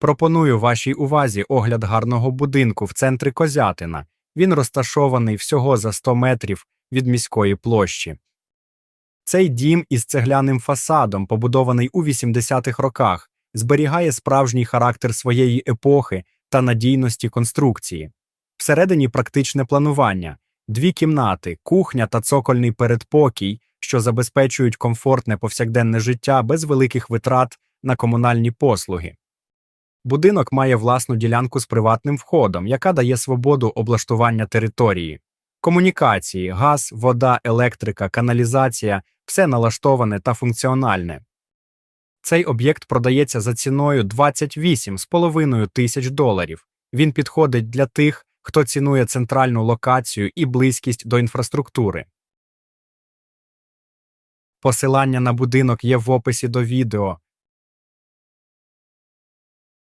Пропоную вашій увазі огляд гарного будинку в центрі Козятина. Він розташований всього за 100 метрів від міської площі. Цей дім із цегляним фасадом, побудований у 80-х роках, зберігає справжній характер своєї епохи та надійності конструкції. Всередині практичне планування, дві кімнати, кухня та цокольний передпокій, що забезпечують комфортне повсякденне життя без великих витрат на комунальні послуги. Будинок має власну ділянку з приватним входом, яка дає свободу облаштування території. Комунікації, газ, вода, електрика, каналізація все налаштоване та функціональне. Цей об'єкт продається за ціною 28,5 тисяч доларів. Він підходить для тих, хто цінує центральну локацію і близькість до інфраструктури. Посилання на будинок є в описі до відео.